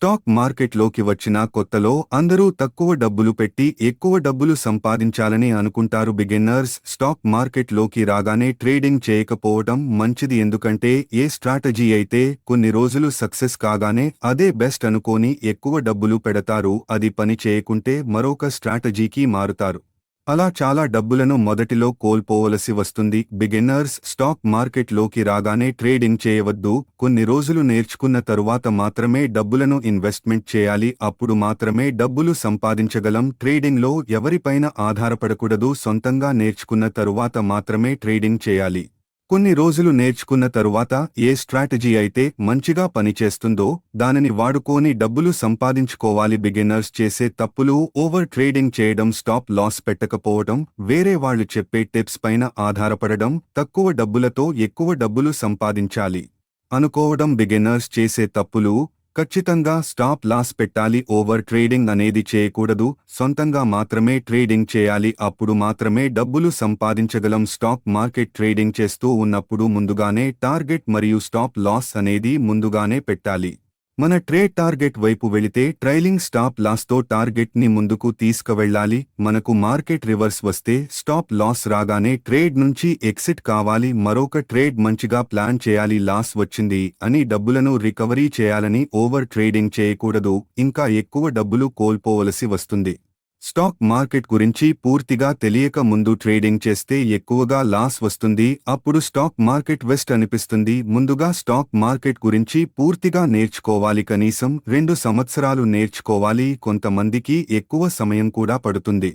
Stock మార్కెట్లోకి వచ్చిన కొత్తలో అందరూ తక్కువ డబ్బులు పెట్టి ఎక్కువ డబ్బులు సంపాదించాలని అనుకుంటారు బిగిన్నర్స్. స్టాక్ మార్కెట్లోకి రాగానే ట్రేడింగ్ చేయకపోవటం మంచిది ఎందుకంటే ఏ స్ట్రాటజీ అయితే కొన్ని రోజులు సక్సెస్ కాగానే అదే బెస్ట్ అనుకోని ఎక్కువ డబ్బులు పెడతారు. అది పని చేయకుంటే మరొక స్ట్రాటజీకి మారుతారు. అలా చాలా డబ్బులను మొదటిలో కోల్పోవలసి వస్తుంది. బిగిన్నర్స్ స్టాక్ మార్కెట్లోకి రాగానే ట్రేడింగ్ చేయవద్దు. కొన్ని రోజులు నేర్చుకున్న తరువాత మాత్రమే డబ్బులను ఇన్వెస్ట్మెంట్ చేయాలి. అప్పుడు మాత్రమే డబ్బులు సంపాదించగలం. ట్రేడింగ్లో ఎవరిపైన ఆధారపడకూడదు. సొంతంగా నేర్చుకున్న తరువాత మాత్రమే ట్రేడింగ్ చేయాలి. కొన్ని రోజులు నేర్చుకున్న తరువాత ఏ స్ట్రాటజీ అయితే మంచిగా పనిచేస్తుందో దానిని వాడుకోని డబ్బులు సంపాదించుకోవాలి. బిగిన్నర్స్ చేసే తప్పులు ఓవర్ ట్రేడింగ్ చేయడం స్టాప్ లాస్ పెట్టకపోవడం వేరే వాళ్ళు చెప్పే టిప్స్ పైన ఆధారపడడం తక్కువ డబ్బులతో ఎక్కువ డబ్బులు సంపాదించాలి అనుకోవడం. బిగిన్నర్స్ చేసే తప్పులు ఖచ్చితంగా స్టాప్ లాస్ పెట్టాలి ఓవర్ ట్రేడింగ్ అనేది చేయకూడదు సొంతంగా మాత్రమే ట్రేడింగ్ చేయాలి అప్పుడు మాత్రమే డబ్బులు సంపాదించగలం. స్టాక్ మార్కెట్ ట్రేడింగ్ చేస్తూ ఉన్నప్పుడు ముందుగానే టార్గెట్ మరియు స్టాప్ లాస్ అనేది ముందుగానే పెట్టాలి. మన ట్రేడ్ టార్గెట్ వైపు వెళితే ట్రైలింగ్ స్టాప్ లాస్తో టార్గెట్ని ముందుకు తీసుకువెళ్ళాలి. మనకు మార్కెట్ రివర్స్ వస్తే స్టాప్ లాస్ రాగానే ట్రేడ్ నుంచి ఎక్సిట్ కావాలి. మరొక ట్రేడ్ మంచిగా ప్లాన్ చేయాలి. లాస్ వచ్చింది అని డబ్బులను రికవరీ చేయాలని ఓవర్ ట్రేడింగ్ చేయకూడదు. ఇంకా ఎక్కువ డబ్బులు కోల్పోవలసి వస్తుంది. స్టాక్ మార్కెట్ గురించి పూర్తిగా తెలియక ముందు ట్రేడింగ్ చేస్తే ఎక్కువగా లాస్ వస్తుంది అప్పుడు స్టాక్ మార్కెట్ వెస్ట్ అనిపిస్తుంది. ముందుగా స్టాక్ మార్కెట్ గురించి పూర్తిగా నేర్చుకోవాలి కనీసం రెండు సంవత్సరాలు నేర్చుకోవాలి. కొంతమందికి ఎక్కువ సమయం కూడా పడుతుంది.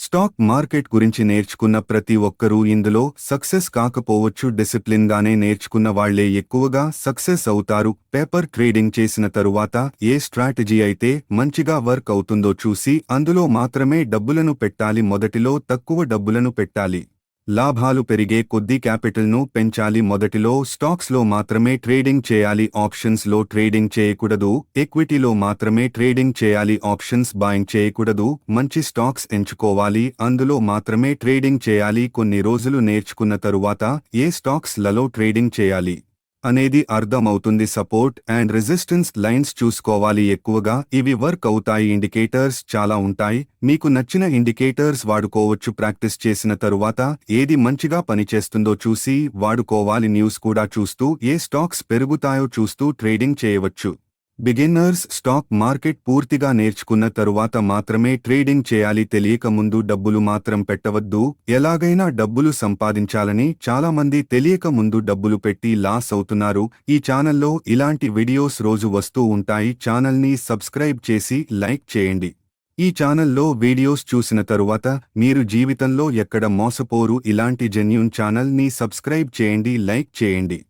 స్టాక్ మార్కెట్ గురించి నేర్చుకున్న ప్రతి ఒక్కరూ ఇందులో సక్సెస్ కాకపోవచ్చు డిసిప్లిన్గానే నేర్చుకున్న వాళ్ళే ఎక్కువగా సక్సెస్ అవుతారు. పేపర్ ట్రేడింగ్ చేసిన తరువాత ఏ స్ట్రాటజీ అయితే మంచిగా వర్క్ అవుతుందో చూసి అందులో మాత్రమే డబ్బులను పెట్టాలి మొదటిలో తక్కువ డబ్బులను పెట్టాలి. లాభాలు పెరిగే కొద్దీ క్యాపిటల్ను పెంచాలి. మొదటిలో స్టాక్స్లో మాత్రమే ట్రేడింగ్ చేయాలి. ఆప్షన్స్లో ట్రేడింగ్ చేయకూడదు. ఎక్విటీలో మాత్రమే ట్రేడింగ్ చేయాలి. ఆప్షన్స్ బాయింగ్ చేయకూడదు. మంచి స్టాక్స్ ఎంచుకోవాలి. అందులో మాత్రమే ట్రేడింగ్ చేయాలి. కొన్ని రోజులు నేర్చుకున్న తరువాత ఏ స్టాక్స్లలో ట్రేడింగ్ చేయాలి? అనేది అర్థమవుతుంది. సపోర్ట్ అండ్ రెసిస్టెన్స్ లైన్స్ చూసుకోవాలి. ఎక్కువగా ఇవి వర్క్ అవుతాయి. ఇండికేటర్స్ చాలా ఉంటాయి. మీకు నచ్చిన ఇండికేటర్స్ వాడుకోవచ్చు. ప్రాక్టీస్ చేసిన తరువాత ఏది మంచిగా పనిచేస్తుందో చూసి వాడుకోవాలి. న్యూస్ కూడా చూస్తూ ఏ స్టాక్స్ పెరుగుతాయో చూస్తూ ట్రేడింగ్ చేయవచ్చు. బిగిన్నర్స్ స్టాక్ మార్కెట్ పూర్తిగా నేర్చుకున్న తరువాత మాత్రమే ట్రేడింగ్ చేయాలి తెలియక ముందు డబ్బులు మాత్రం పెట్టవద్దు. ఎలాగైనా డబ్బులు సంపాదించాలని చాలా మంది తెలియక ముందు డబ్బులు పెట్టి లాస్ అవుతున్నారు. ఈ ఛానల్లో ఇలాంటి వీడియోస్ రోజు వస్తూ ఉంటాయి. ఛానల్ని సబ్స్క్రైబ్ చేసి లైక్ చేయండి. ఈ ఛానల్లో వీడియోస్ చూసిన తరువాత మీరు జీవితంలో ఎక్కడ మోసపోరు. ఇలాంటి జెన్యున్ ఛానల్ని సబ్స్క్రైబ్ చేయండి లైక్ చేయండి.